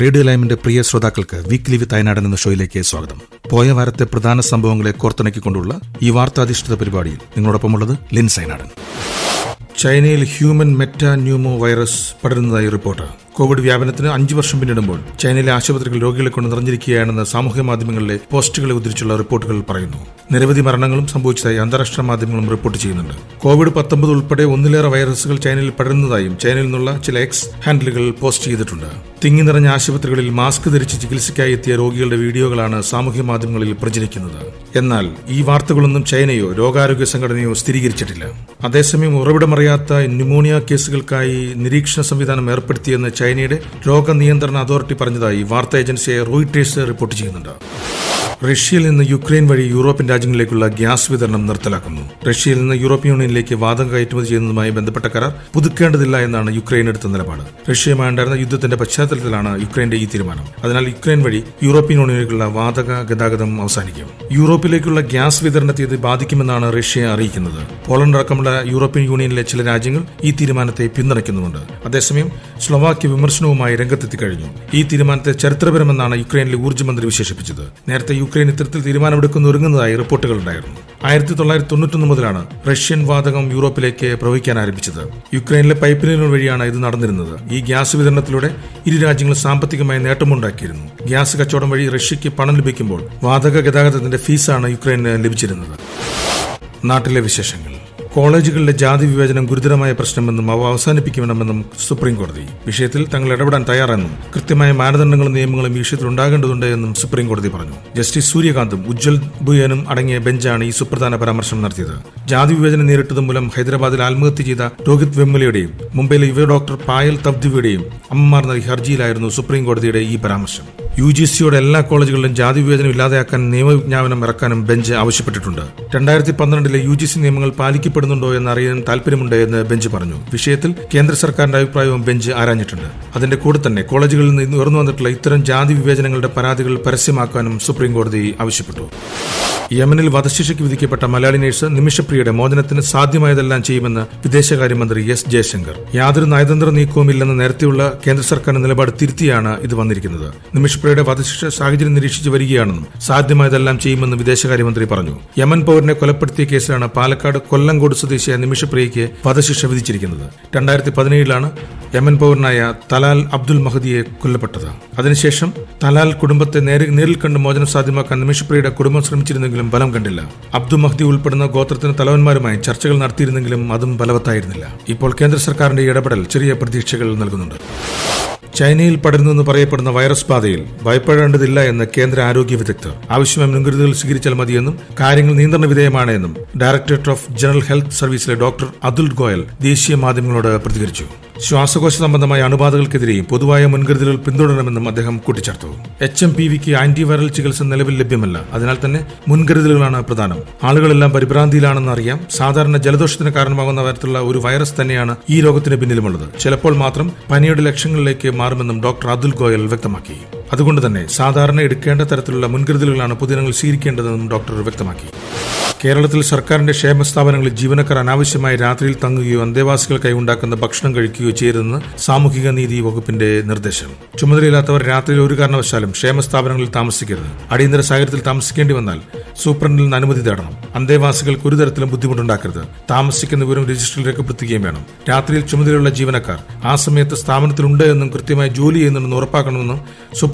Radio ലൈമിന്റെ പ്രിയ ശ്രോതാക്കൾക്ക് weekly വിത്ത് അയനാടൻ എന്ന ഷോയിലേക്ക് സ്വാഗതം. പോയ വാരത്തെ പ്രധാന സംഭവങ്ങളെ കോർത്തിണക്കിക്കൊണ്ടുള്ള ഈ വാർത്താധിഷ്ഠിത പരിപാടിയിൽ നിങ്ങളോടൊപ്പമുള്ളത് ലിൻസ് അയനാടൻ. ചൈനയിൽ ഹ്യൂമൻ മെറ്റാന്യൂമോ വൈറസ് പടരുന്നതായി റിപ്പോർട്ട് കോവിഡ് വ്യാപനത്തിന് അഞ്ചു വർഷം പിന്നിടുമ്പോൾ ചൈനയിലെ ആശുപത്രികൾ രോഗികളെ കൊണ്ട് നിറഞ്ഞിരിക്കുകയാണെന്ന് സാമൂഹ്യ മാധ്യമങ്ങളിലെ പോസ്റ്റുകളെ ഉദ്ധരിച്ചുള്ള റിപ്പോർട്ടുകൾ പറയുന്നു. നിരവധി മരണങ്ങളും സംഭവിച്ചതായി അന്താരാഷ്ട്ര മാധ്യമങ്ങളും റിപ്പോർട്ട് ചെയ്യുന്നുണ്ട്. കോവിഡ് പത്തൊമ്പത് ഉൾപ്പെടെ ഒന്നിലേറെ വൈറസുകൾ ചൈനയിൽ പടരുന്നതായും ചൈനയിൽ നിന്നുള്ള ചില എക്സ് ഹാൻഡിലുകൾ പോസ്റ്റ് ചെയ്തിട്ടുണ്ട്. തിങ്ങി നിറഞ്ഞ ആശുപത്രികളിൽ മാസ്ക് ധരിച്ച് ചികിത്സയ്ക്കായി എത്തിയ രോഗികളുടെ വീഡിയോകളാണ് സാമൂഹ്യ മാധ്യമങ്ങളിൽ പ്രചരിക്കുന്നത്. എന്നാൽ ഈ വാർത്തകളൊന്നും ചൈനയോ രോഗാരോഗ്യ സംഘടനയോ സ്ഥിരീകരിച്ചിട്ടില്ല. അതേസമയം ഉറവിടമറിയാത്ത ന്യൂമോണിയ കേസുകൾക്കായി നിരീക്ഷണ സംവിധാനം ഏർപ്പെടുത്തിയെന്ന് ചൈനയുടെ രോഗനിയന്ത്രണ അതോറിറ്റി പറഞ്ഞതായി വാർത്താ ഏജൻസിയായ റോയിട്ടേഴ്സ് റിപ്പോർട്ട് ചെയ്യുന്നുണ്ട്. റഷ്യയിൽ നിന്ന് യുക്രൈൻ വഴി യൂറോപ്യൻ രാജ്യങ്ങളിലേക്കുള്ള ഗ്യാസ് വിതരണം നിർത്തലാക്കുന്നു. റഷ്യയിൽ നിന്ന് യൂറോപ്യൻ യൂണിയനിലേക്ക് വാതകം കയറ്റുമതി ചെയ്യുന്നതുമായി ബന്ധപ്പെട്ട കരാർ പുതുക്കേണ്ടതില്ല എന്നാണ് യുക്രൈൻ എടുത്ത നിലപാട്. റഷ്യയുമായി ഉണ്ടായിരുന്ന യുദ്ധത്തിന്റെ പശ്ചാത്തലത്തിലാണ് യുക്രൈന്റെ ഈ തീരുമാനം. അതിനാൽ യുക്രൈൻ വഴി യൂറോപ്യൻ യൂണിയനിലേക്കുള്ള വാതക ഗതാഗതം അവസാനിക്കും. യൂറോപ്പിലേക്കുള്ള ഗ്യാസ് വിതരണത്തെ ഇത് ബാധിക്കുമെന്നാണ് റഷ്യ അറിയിക്കുന്നത്. പോളണ്ട് അടക്കമുള്ള യൂറോപ്യൻ യൂണിയനിലെ ചില രാജ്യങ്ങൾ ഈ തീരുമാനത്തെ പിന്തുണയ്ക്കുന്നുമുണ്ട്. അതേസമയം സ്ലൊവാക്യ വിമർശനവുമായി രംഗത്തെത്തി കഴിഞ്ഞു. ഈ തീരുമാനത്തെ ചരിത്രപരമെന്നാണ് യുക്രൈനിലെ ഊർജമന്ത്രി വിശേഷിപ്പിച്ചത്. നേരത്തെ യുക്രൈൻ ഇത്തരത്തിൽ തീരുമാനമെടുക്കുന്ന ഒരുങ്ങുന്നതായി റിപ്പോർട്ടുകളുണ്ടായിരുന്നു ആയിരത്തി തൊള്ളായിരത്തി തൊണ്ണൂറ്റൊന്ന് മുതലാണ് റഷ്യൻ വാതകം യൂറോപ്പിലേക്ക് പ്രവഹിക്കാൻ ആരംഭിച്ചത്. യുക്രൈനിലെ പൈപ്പ് ലൈനുകൾ വഴിയാണ് ഇത് നടന്നിരുന്നത്. ഈ ഗ്യാസ് വിതരണത്തിലൂടെ ഇരു രാജ്യങ്ങളും സാമ്പത്തികമായി നേട്ടമുണ്ടാക്കിയിരുന്നു. ഗ്യാസ് കച്ചവടം വഴി റഷ്യയ്ക്ക് പണം ലഭിക്കുമ്പോൾ വാതക ഗതാഗതത്തിന്റെ ഫീസാണ് യുക്രൈന് ലഭിച്ചിരുന്നത്. നാട്ടിലെ വിശേഷങ്ങൾ. കോളേജുകളിലെ ജാതി വിവേചനം ഗുരുതരമായ പ്രശ്നമെന്നും അവ അവസാനിപ്പിക്കണമെന്നും സുപ്രീം കോടതി വിഷയത്തിൽ തങ്ങൾ ഇടപെടാൻ തയ്യാറെന്നും കൃത്യമായ മാനദണ്ഡങ്ങളും നിയമങ്ങളും ഈ വിഷയത്തിൽ ഉണ്ടാകേണ്ടതുണ്ട് എന്നും സുപ്രീം കോടതി പറഞ്ഞു. ജസ്റ്റിസ് സൂര്യകാന്തും ഉജ്ജ്വൽ ബുയനും അടങ്ങിയ ബെഞ്ചാണ് ഈ സുപ്രധാന പരാമർശം നടത്തിയത്. ജാതി വിവേചനം നേരിട്ടത് മൂലം ഹൈദരാബാദിൽ ആത്മഹത്യ ചെയ്ത രോഹിത് വെമ്മലയുടെയും മുംബൈയിലെ യുവ ഡോക്ടർ പായൽ തബ്ദിവയുടെയും അമ്മമാർ നൽകിയ ഹർജിയിലായിരുന്നു സുപ്രീം കോടതിയുടെ ഈ പരാമർശം. യു ജി സിയുടെ എല്ലാ കോളേജുകളിലും ജാതി വിവേചനം ഇല്ലാതെയാക്കാൻ നിയമവിജ്ഞാപനം ഇറക്കാനും ബെഞ്ച് ആവശ്യപ്പെട്ടിട്ടുണ്ട്. രണ്ടായിരത്തി പന്ത്രണ്ടിലെ യു ജി സി നിയമങ്ങൾ പാലിക്കപ്പെടുന്നുണ്ടോ എന്ന് അറിയാൻ താൽപര്യമുണ്ട് എന്ന് ബെഞ്ച് പറഞ്ഞു. വിഷയത്തിൽ കേന്ദ്ര സർക്കാരിന്റെ അഭിപ്രായവും ബെഞ്ച് ആരാഞ്ഞിട്ടുണ്ട്. അതിന്റെ കൂടെ തന്നെ കോളേജുകളിൽ നിന്ന് ഉയർന്നു വന്നിട്ടുള്ള ഇത്തരം ജാതി വിവേചനങ്ങളുടെ പരാതികൾ പരസ്യമാക്കാനും സുപ്രീം കോടതി ആവശ്യപ്പെട്ടു. യമനിൽ വധശിക്ഷയ്ക്ക് വിധിക്കപ്പെട്ട മലയാളി നേഴ്സ് നിമിഷപ്രിയയുടെ മോചനത്തിന് സാധ്യമായതെല്ലാം ചെയ്യുമെന്ന് വിദേശകാര്യമന്ത്രി എസ് ജയശങ്കർ. യാതൊരു നയതന്ത്ര നീക്കവുമില്ലെന്ന് നേരത്തെയുള്ള കേന്ദ്ര സർക്കാരിന്റെ നിലപാട് തിരുത്തിയാണ് ഇത് വന്നിരിക്കുന്നത്. നിമിഷപ്രിയയുടെ വധശിക്ഷ സാഹചര്യം നിരീക്ഷിച്ചു വരികയാണെന്നും സാധ്യമായതെല്ലാം ചെയ്യുമെന്ന് വിദേശകാര്യമന്ത്രി പറഞ്ഞു. യമൻ പൌരനെ കൊലപ്പെടുത്തിയ കേസിലാണ് പാലക്കാട് കൊല്ലങ്കോട് സ്വദേശിയായ നിമിഷപ്രിയയ്ക്ക് വധശിക്ഷ വിധിച്ചിരിക്കുന്നത്. രണ്ടായിരത്തി പതിനേഴിലാണ് യമൻ പൌരനായ തലാൽ അബ്ദുൽ മഹദിയെ കൊല്ലപ്പെട്ടത്. അതിനുശേഷം തലാൽ കുടുംബത്തെ നേരി- നേരിൽ കണ്ട് മോചനം സാധ്യമാക്കാൻ നിമിഷപ്രിയയുടെ കുടുംബം ശ്രമിച്ചിരുന്നെങ്കിലും ഫലം കണ്ടില്ല. അബ്ദുൽ മഹദി ഉൾപ്പെടുന്ന ഗോത്രത്തിന് തലവന്മാരുമായി ചർച്ചകൾ നടത്തിയിരുന്നെങ്കിലും അതും ഫലവത്തായിരുന്നില്ല. ഇപ്പോൾ കേന്ദ്ര സർക്കാരിന്റെ ഇടപെടൽ ചെറിയ പ്രതീക്ഷകൾ നൽകുന്നുണ്ട്. ചൈനയിൽ പടരുന്നെന്ന് പറയപ്പെടുന്ന വൈറസ് ബാധയിൽ ഭയപ്പെടേണ്ടതില്ല എന്ന് കേന്ദ്ര ആരോഗ്യ വിദഗ്ധർ. ആവശ്യമായ മുൻകരുതലുകൾ സ്വീകരിച്ചാൽ മതിയെന്നും കാര്യങ്ങൾ നിയന്ത്രണ വിധേയമാണ് എന്നും ഡയറക്ടറേറ്റ് ഓഫ് ജനറൽ ഹെൽത്ത് സർവീസിലെ ഡോക്ടർ അതുൽ ഗോയൽ ദേശീയ മാധ്യമങ്ങളോട് പ്രതികരിച്ചു. ശ്വാസകോശ സംബന്ധമായ അണുബാധകൾക്കെതിരെയും പൊതുവായ മുൻകരുതലുകൾ പിന്തുടരണമെന്നും അദ്ദേഹം കൂട്ടിച്ചേർത്തു. എച്ച് എം പി വിക്ക് ആന്റിവൈറൽ ചികിത്സ നിലവിൽ ലഭ്യമല്ല. അതിനാൽ തന്നെ മുൻകരുതലുകളാണ് പ്രധാനം. ആളുകളെല്ലാം പരിഭ്രാന്തിയിലാണെന്ന് അറിയാം. സാധാരണ ജലദോഷത്തിന് കാരണമാകുന്ന തരത്തിലുള്ള ഒരു വൈറസ് തന്നെയാണ് ഈ രോഗത്തിന് പിന്നിലുമുള്ളത്. ചിലപ്പോൾ മാത്രം പനിയുടെ ലക്ഷങ്ങളിലേക്ക് മാറുമെന്നും ഡോക്ടർ അതുൽ ഗോയൽ വ്യക്തമാക്കി. അതുകൊണ്ട് തന്നെ സാധാരണ എടുക്കേണ്ട തരത്തിലുള്ള മുൻകരുതലുകളാണ് പൊതുജനങ്ങൾ സ്വീകരിക്കേണ്ടതെന്നും ഡോക്ടർ വ്യക്തമാക്കി. കേരളത്തിൽ സർക്കാരിന്റെ ക്ഷേമ സ്ഥാപനങ്ങളിൽ ജീവനക്കാർ അനാവശ്യമായി രാത്രിയിൽ തങ്ങുകയോ അന്തേവാസികൾക്കായി ഉണ്ടാക്കുന്ന ഭക്ഷണം കഴിക്കുകയോ ചെയ്യരുതെന്ന് സാമൂഹിക നീതി വകുപ്പിന്റെ നിർദ്ദേശം. ചുമതലയില്ലാത്തവർ രാത്രിയിൽ ഒരു കാരണവശാലും ക്ഷേമ സ്ഥാപനങ്ങളിൽ താമസിക്കരുത്. അടിയന്തര സാഹചര്യത്തിൽ താമസിക്കേണ്ടി വന്നാൽ സൂപ്രണ്ടിൽ നിന്ന് അനുമതി തേടണം. അന്തേവാസികൾക്ക് ഒരു തരത്തിലും ബുദ്ധിമുട്ടുണ്ടാക്കരുത്. താമസിക്കുന്ന വിവരം രജിസ്റ്ററിൽ രേഖപ്പെടുത്തുകയും വേണം. രാത്രിയിൽ ചുമതലയുള്ള ജീവനക്കാർ ആ സമയത്ത് സ്ഥാപനത്തിലുണ്ട് എന്നും കൃത്യമായി ജോലി ചെയ്യുന്നുണ്ടെന്ന് ഉറപ്പാക്കണമെന്നും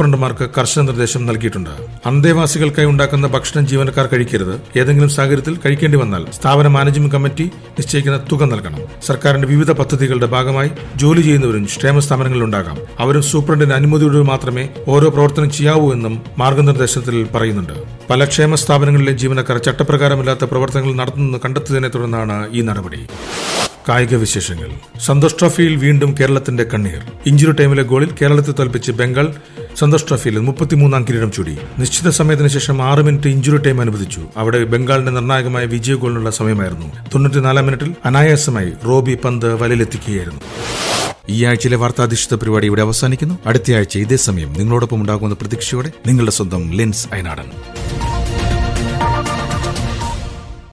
സൂപ്രണ്ടുമാർക്ക് കർശന നിർദ്ദേശം നൽകിയിട്ടുണ്ട്. അന്തേവാസികൾക്കായി ഉണ്ടാക്കുന്ന ഭക്ഷണം ജീവനക്കാർ കഴിക്കരുത്. ഏതെങ്കിലും സാഹചര്യത്തിൽ കഴിക്കേണ്ടി വന്നാൽ സ്ഥാപന മാനേജ്മെന്റ് കമ്മിറ്റി നിശ്ചയിക്കുന്ന തുക നൽകണം. സർക്കാരിന്റെ വിവിധ പദ്ധതികളുടെ ഭാഗമായി ജോലി ചെയ്യുന്നവരും ക്ഷേമ സ്ഥാപനങ്ങളിൽ ഉണ്ടാകാം. അവരും സൂപ്രണ്ടിന്റെ അനുമതിയോടെ മാത്രമേ ഓരോ പ്രവർത്തനം ചെയ്യാവൂ എന്നും മാർഗനിർദ്ദേശത്തിൽ പറയുന്നുണ്ട്. പല ക്ഷേമ സ്ഥാപനങ്ങളിലെ ജീവനക്കാർ ചട്ടപ്രകാരമില്ലാത്ത പ്രവർത്തനങ്ങൾ നടത്തുന്നത് കണ്ടെത്തിയതിനെ തുടർന്നാണ് ഈ നടപടി. കായിക വിശേഷങ്ങൾ. സന്തോഷ് ട്രോഫിയിൽ വീണ്ടും കേരളത്തിന്റെ കണ്ണീർ. ഇഞ്ചുറി ടൈമിലെ ഗോളിൽ കേരളത്തെ തോൽപ്പിച്ച് ബംഗാൾ സന്തോഷ് ട്രോഫിയിൽ മുപ്പത്തിമൂന്നാം കിരീടം ചൂടി. നിശ്ചിത സമയത്തിന് ശേഷം ആറ് മിനിറ്റ് ഇഞ്ചുറി ടൈം അനുവദിച്ചു. അവിടെ ബംഗാളിന്റെ നിർണായകമായ വിജയ ഗോളിനുള്ള സമയമായിരുന്നു. തൊണ്ണൂറ്റിനാലാം മിനിറ്റിൽ അനായാസമായി റോബി പന്ത് വലയിലെത്തിക്കുകയായിരുന്നു. ഈ ആഴ്ചയിലെ വാർത്താധിഷ്ഠിത പരിപാടി ഇവിടെ അവസാനിക്കുന്നു. അടുത്തയാഴ്ച ഇതേ സമയം നിങ്ങളോടൊപ്പം ഉണ്ടാകുന്ന പ്രതീക്ഷയോടെ നിങ്ങളുടെ സ്വന്തം ലെൻസ് അയനാടൻ.